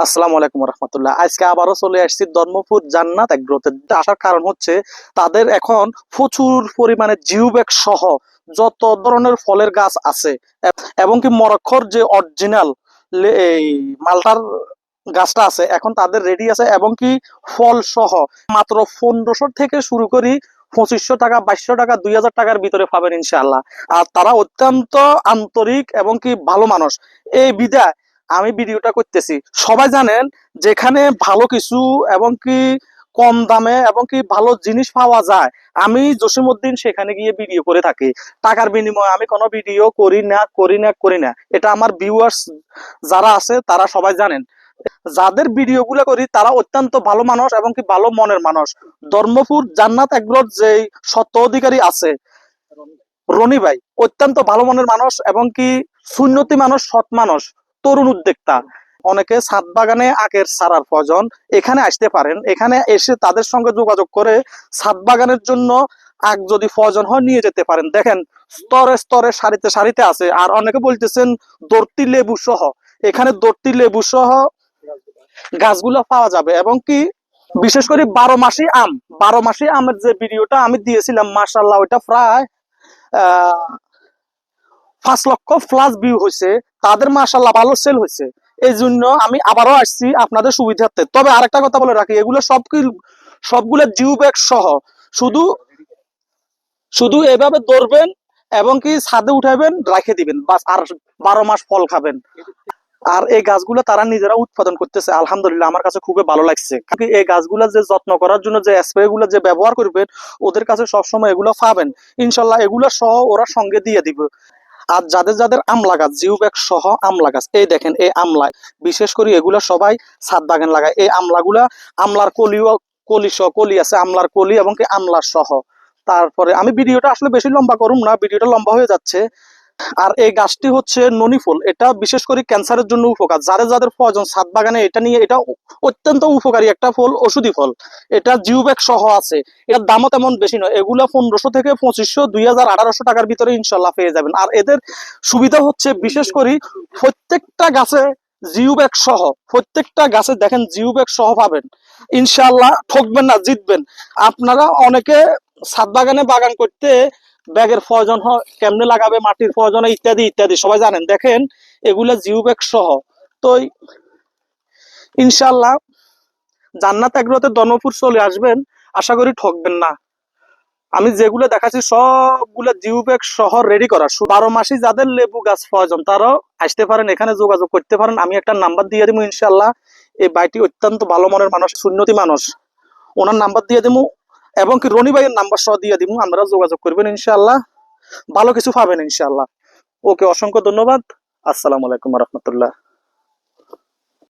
আসসালামু আলাইকুম রহমতুল্লাহ আজকে আবারও চলে আসছি ধর্মপুর জান্নাত এগ্রোতে আসার কারণ হচ্ছে, তাদের এখন প্রচুর পরিমাণে জিউবেক সহ যত ধরনের ফলের গাছ আছে, এবং কি মরক্কোর যে অরিজিনাল এই মালটার গাছটা আছে, এখন তাদের রেডি আছে, এবং কি ফল সহ মাত্র পনেরোশো থেকে শুরু করি পঁচিশশো টাকা, বাইশশো টাকা, দুই হাজার টাকার ভিতরে পাবেন ইনশাল্লাহ আর তারা অত্যন্ত আন্তরিক এবং কি ভালো মানুষ। এই বিদায়। আমি ভিডিওটা করতেছি। সবাই জানেন, যেখানে ভালো কিছু এবং কি কম দামে এবং কি ভালো জিনিস পাওয়া যায়, আমি জসিমউদ্দিন সেখানে গিয়ে ভিডিও করে থাকি। টাকার বিনিময়ে আমি কোনো ভিডিও করি না করি না করি না। এটা আমার ভিউয়ার্স যারা আছে, তারা সবাই জানেন। যাদের ভিডিওগুলো করি, তারা অত্যন্ত ভালো মানুষ এবং কি ভালো মনের মানুষ। ধর্মপুর জান্নাত এগ্রোর যে সত্য অধিকারী আছে, রনি ভাই, অত্যন্ত ভালো মনের মানুষ এবং কি সুন্নতি মানুষ, সৎ মানুষ। তরুণ উদ্যোক্তা। অনেকে ছাদ বাগানে আখের সারার প্রয়োজন এখানে আসতে পারেন। এখানে এসে তাদের সঙ্গে যোগাযোগ করে ছাদ বাগানের জন্য আখ যদি প্রয়োজন হয় নিয়ে যেতে পারেন। দেখেন স্তরে স্তরে সারিতে সারিতে আছে। আর অনেকে বলতেছেন দর্তি লেবু সহ। এখানে দর্তি লেবু সহ গাছগুলো পাওয়া যাবে এবং কি বিশেষ করে বারো মাসি আম। বারো মাসি আমের যে ভিডিওটা আমি দিয়েছিলাম মার্শাল্লাহ ওইটা প্রায় আহ, পাঁচ লক্ষ প্লাস ভিউ হয়েছে তাদের মার্শাল্লাহ ভালো সেল হয়েছে এই জন্য আমি আবারও আসছি আপনাদের সুবিধার্থে। তবে আরেকটা কথা বলে রাখি, এগুলো সব সবগুলো জিও ব্যাগ সহ। শুধু শুধু এভাবে ধরবেন এবং কি ছাদে উঠাবেন রেখে দিবেন আর বারো মাস ফল খাবেন। আর এই গাছগুলো তারা নিজেরা উৎপাদন করতেছে, আলহামদুলিল্লাহ আমার কাছে খুবই ভালো লাগছে। এই গাছগুলো যে যত্ন করার জন্য যে স্প্রে গুলো যে ব্যবহার করবেন, ওদের কাছে সবসময় এগুলো পাবেন। ইনশাল্লাহ এগুলো সহ ওরা সঙ্গে দিয়ে দিবে। আর যাদের যাদের আমলা গাছ জিও ব্যাগ সহ আমলা গাছ এই দেখেন এই আমলা, বিশেষ করে এগুলা সবাই ছাদ বাগান লাগায়। এই আমলাগুলা আমলার কলিও, কলি সহ, কলি আছে, আমলার কলি এবং কি আমলার সহ। তারপরে আমি ভিডিওটা আসলে বেশি লম্বা করুম না, ভিডিওটা লম্বা হয়ে যাচ্ছে। আর এই গাছটি হচ্ছে ননি ফুল। এটা বিশেষ করে ক্যান্সারের জন্য উপকার। যাদের যাদের প্রয়োজন ছাদ বাগানে এটা নিয়ে এটা অত্যন্ত উপকারী একটা ফল, ওষুধি ফল। এটা জিউব্যাগ সহ আছে। এটার দামও তেমন বেশি নয়। এগুলো পনেরোশো থেকে পঁচিশশো, দুই হাজার আঠারোশো টাকার ভিতরে ইনশাল্লাহ পেয়ে যাবেন। আর এদের সুবিধা হচ্ছে বিশেষ করে প্রত্যেকটা গাছে জিও ব্যাগ সহ, প্রত্যেকটা গাছে দেখেন জিও ব্যাগ সহ পাবেন। ইনশাল্লাহ ঠকবেন না, জিতবেন। আপনারা অনেকে ছাদ বাগানে বাগান করতে ব্যাগের প্রয়োজন হয়, কেমনে লাগাবে, মাটির প্রয়োজন ইত্যাদি ইত্যাদি। সবাই জানেন। দেখেন, এগুলা জিও ব্যাগ সহ। তো ইনশাল্লাহ জান্নাত এগ্রোতে দনপুর চলে আসবেন, আশা করি ঠকবেন না। আমি যেগুলো দেখাচ্ছি, সবগুলো জিও ব্যাগ সহ রেডি করা। বারো মাসি যাদের লেবু গাছ প্রয়োজন, তারাও আসতে পারেন, এখানে যোগাযোগ করতে পারেন। আমি একটা নাম্বার দিয়ে দিব ইনশাল্লাহ এই বাইটি অত্যন্ত ভালো মনের মানুষ, সুন্নতি মানুষ। ওনার নাম্বার দিয়ে দিব এবং কি রনি ভাইয়ের নাম্বার সহ দিয়ে দিব আপনারা যোগাযোগ করবেন ইনশাআল্লাহ। ভালো কিছু পাবেন ইনশাআল্লাহ। ওকে, অসংখ্য ধন্যবাদ। আসসালামু আলাইকুম রহমতুল্লাহ।